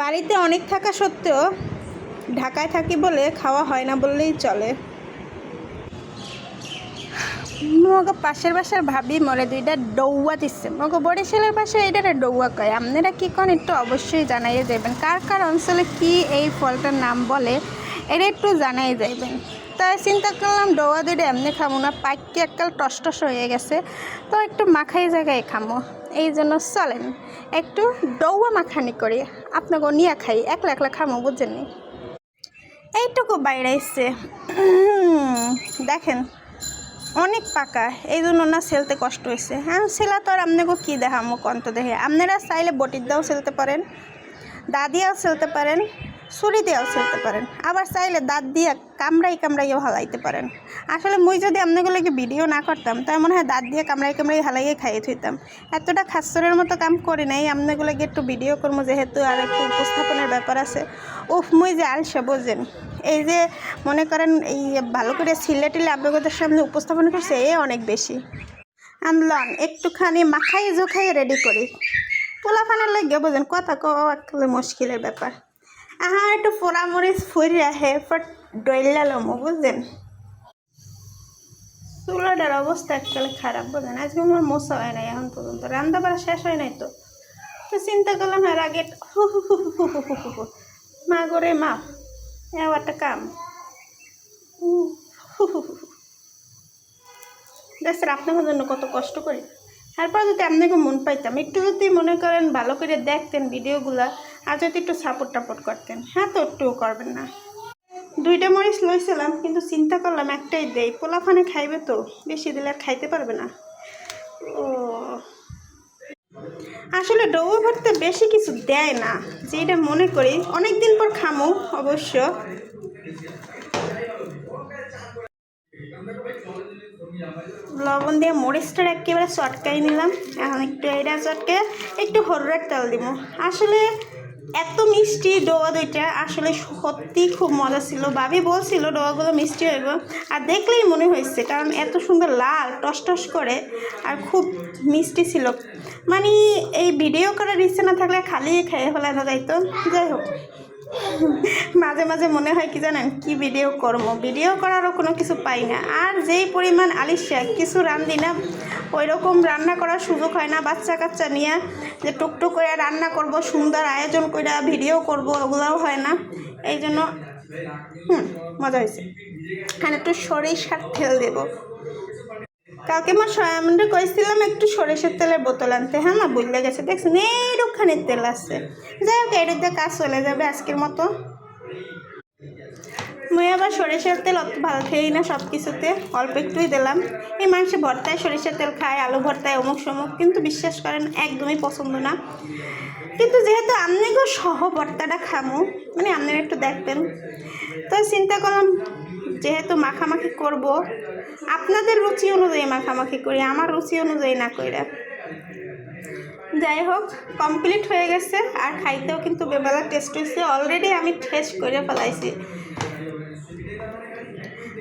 বাড়িতে অনেক থাকা সত্ত্বেও ঢাকায় থাকি বলে খাওয়া হয় না বললেই চলে। মগো পাশের বাসার ভাবি মরে দুইটা ডৌয়া দিচ্ছে মগো বরিশালের বাসায় এটা ডৌয়া কয়। আপনারা কী কন একটু অবশ্যই জানাইয়ে যাবেন কার কার অঞ্চলে কি এই ফলটার নাম বলে, এটা একটু জানাই যাইবেন তাই চিন্তা করলাম, ডৌয়া দুইটা এমনি খামো না পাইকে এককাল টস টস হয়ে গেছে। তো একটু মাখাই জায়গায় খামো। এই জন্য চলেন, একটু ডৌয়া মাখানি করি। আপনাকে নিয়ে খাই, একলা একলা খামো বুঝেন? এইটুকু বাইরে এসছে দেখেন, অনেক পাকা। এই জন্য না সেলতে কষ্ট হয়েছে। হ্যাঁ সেলা তো আর আপনাকে কী দেখামো, কন্ত দেখে। আপনারা চাইলে বটির দাও সেলতে পারেন, দাদিয়াও সেলতে পারেন। ছুরি দিয়েও সেলতে পারেন। আবার চাইলে দাঁত দিয়ে কামড়াই কামড়াইও হালাইতে পারেন। আসলে মুই যদি আপনাগুলোকে ভিডিও না করতাম, তাই মনে হয় দাঁত দিয়ে কামড়াই কামড়াই হালাইয়ে খাইয়ে থইতাম। এতটা খাসরের মতো কাম করি নাই, আপনাগুলোকে একটু ভিডিও করব যেহেতু আর একটু উপস্থাপনের ব্যাপার আছে। উফ, মুই যে আলসে বোঝেন। এই যে মনে করেন এই ভালো করে সিলে টিলে আপনাদের সামনে উপস্থাপন করছে, এ অনেক বেশি। আনলন একটুখানি মাখাই জোখাই রেডি করি। পোলাফানের লাগে বোঝেন, কথা কলে মুশকিলের ব্যাপার। আহা একটু পোড়ামরিচ ফুরিয়া রাখে ডইল্লা লমো বুঝলেন চুলাটার অবস্থা এককালে খারাপ বোঝেন আজকে আমার মশা হয় নাই এখন পর্যন্ত রান্না বাড়া শেষ হয় নাই তো তো চিন্তা করলাম আর আগে মা করে মা এও একটা কাম দেখছেন আপনার জন্য কত কষ্ট করি তারপর যদি আপনাকে মন পাইতাম একটু যদি মনে করেন ভালো করে দেখতেন ভিডিওগুলা আর যদি একটু সাপোর্ট টাপোর্ট করতেন। হ্যাঁ তো, একটুও করবেন না। দুইটা মরিচ লইছিলাম, কিন্তু চিন্তা করলাম একটাই দেই। পোলাফানে খাইবে তো, বেশি দিলে আর খাইতে পারবে না। ও। আসলে ডৌবো ভরতে বেশি কিছু দেয় না, যেটা মনে করি অনেক দিন পর খামো, অবশ্য। লবণ দিয়ে মরিচটা একেবারে চটকাই নিলাম। এখন একটু এটা চটকে একটু হলুদের তেল দিব আসলে এত মিষ্টি ডোয়া দুইটা, আসলে সত্যি খুব মজা ছিল। বাবি বলছিল ডোয়াগুলো মিষ্টি হইব, আর দেখলেই মনে হয়েছে, কারণ এত সুন্দর লাল টস টস করে, আর খুব মিষ্টি ছিল। মানে এই ভিডিও করার ইচ্ছে না থাকলে খালি খেয়ে ফেলানো যাইতো। যাই হোক। মাঝে মাঝে মনে হয় কি জানেন, কি ভিডিও করব? ভিডিও করারও কোনো কিছু পাই না। আর যেই পরিমাণ আলিশা, কিছু রান্ধি না ওই রকম রান্না করার সুযোগ হয় না। বাচ্চা কাচ্চা নিয়ে যে টুকটুক করে রান্না করব, সুন্দর আয়োজন করে ভিডিও করব, ওগুলোও হয় না। এই জন্য, হুম, মজা হয়েছে এখানে একটু সরিষার তেল দেবো। কালকে আমার সয়ামন্ডে কইছিলাম একটু সরিষার তেলের বোতল আনতে। হ্যাঁ না বুঝলে গেছে। দেখছেন এইরকমখানি তেল আছে। যাই হোক, এর দিয়ে কাজ চলে যাবে আজকের মতো। মুই আবার সরিষার তেল অত ভালো খেয়েই না সব কিছুতে অল্প একটুই দিলাম। এই মানুষে ভর্তায় সরিষার তেল খায়, আলু ভর্তায় অমুক সমুক কিন্তু বিশ্বাস করেন, একদমই পছন্দ না। কিন্তু যেহেতু আমনিগো সহ ভর্তাটা খামু মানে আপনারা একটু দেখবেন। তো চিন্তা করলাম, যেহেতু মাখামাখি করব, আপনাদের রুচি অনুযায়ী মাখামাখি করি, আমার রুচি অনুযায়ী না কইরা। যাই হোক কমপ্লিট হয়ে গেছে। আর খাইতেও কিন্তু বেবেলা টেস্ট হয়েছে অলরেডি আমি টেস্ট করে ফেলাইছি।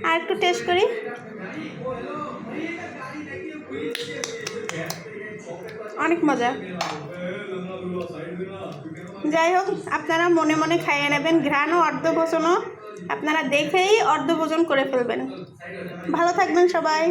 আর একটু টেস্ট করি। অনেক মজা। যাই হোক, আপনারা মনে মনে খাইয়ে নেবেন। ঘ্রাণ ও অর্ধভোজনও আপনারা দেখেই অর্ধভোজন করে ফেলবেন। ভালো থাকবেন সবাই।